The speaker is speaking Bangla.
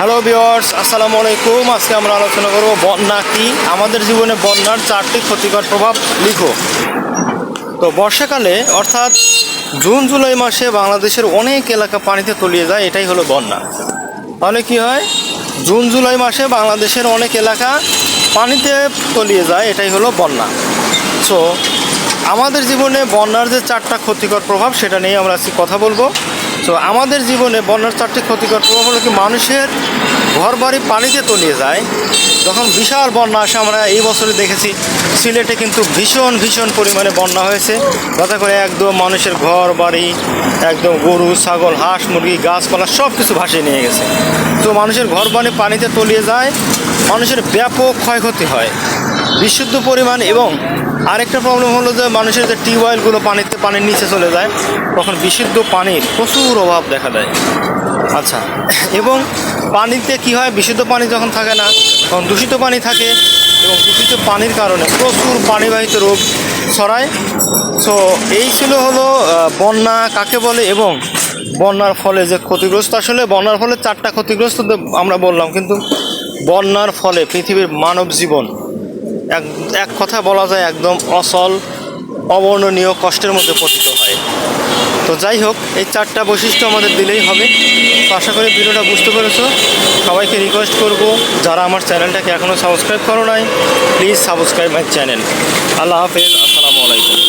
হ্যালো বিয়ার্স আসসালামু আলাইকুম আজকে আমরা আলোচনা করব বন্যা কি? আমাদের জীবনে বন্যার চারটি ক্ষতিকর প্রভাব লিখো। তো বর্ষাকালে, অর্থাৎ জুন, জুলাই মাসে বাংলাদেশের অনেক এলাকা পানিতে তলিয়ে যায়, এটাই হলো বন্যা। তাহলে কি হয়? জুন, জুলাই মাসে বাংলাদেশের অনেক এলাকা পানিতে তলিয়ে যায়, এটাই হলো বন্যা। সো আমাদের জীবনে বন্যার যে চারটা ক্ষতিকর প্রভাব, সেটা নিয়ে আমরা আজকে কথা বলব। তো আমাদের জীবনে বন্যার চারটি ক্ষতিকর প্রভাব হলো কি মানুষের ঘর বাড়ি পানিতে তলিয়ে যায়। যখন বিশাল বন্যা আসে, আমরা এই বছরে দেখেছি, সিলেটে কিন্তু ভীষণ ভীষণ পরিমাণে বন্যা হয়েছে। যাতে করে একদম মানুষের ঘর বাড়ি একদম গরু, ছাগল, হাঁস, মুরগি, গাছপালা সব কিছু ভাসিয়ে নিয়ে গেছে। তো মানুষের ঘর বাড়ি পানিতে তলিয়ে যায়, মানুষের ব্যাপক ক্ষয়ক্ষতি হয়। বিশুদ্ধ পরিমাণ এবং আরেকটা প্রবলেম হলো যে মানুষের যে টিউবওয়েলগুলো পানিতে, পানির নিচে চলে যায়, তখন বিশুদ্ধ পানির প্রচুর অভাব দেখা দেয়। আচ্ছা এবং পানিতে কি হয়? বিশুদ্ধ পানি যখন থাকে না, তখন দূষিত পানি থাকে এবং দূষিত পানির কারণে প্রচুর পানিবাহিত রোগ ছড়ায়। সো এই ছিল হলো বন্যা কাকে বলে এবং বন্যার ফলে যে ক্ষতিগ্রস্ত, আসলে বন্যার ফলে চারটা ক্ষতিগ্রস্ত আমরা বললাম, কিন্তু বন্যার ফলে পৃথিবীর মানব জীবন এক এক কথা বলা যায় একদম অসল অবর্ণনীয় কষ্টের মধ্যে পতিত হয়। তো যাই হোক, এই চারটা বৈশিষ্ট্য আমাদের দিলেই হবে। তো আশা করি ভিডিওটা বুঝতে পেরেছ। সবাইকে রিকোয়েস্ট করব, যারা আমার চ্যানেলটাকে এখনও সাবস্ক্রাইব করো নাই প্লিজ সাবস্ক্রাইব মাই চ্যানেল আল্লাহ হাফেজ, আসসালামু আলাইকুম।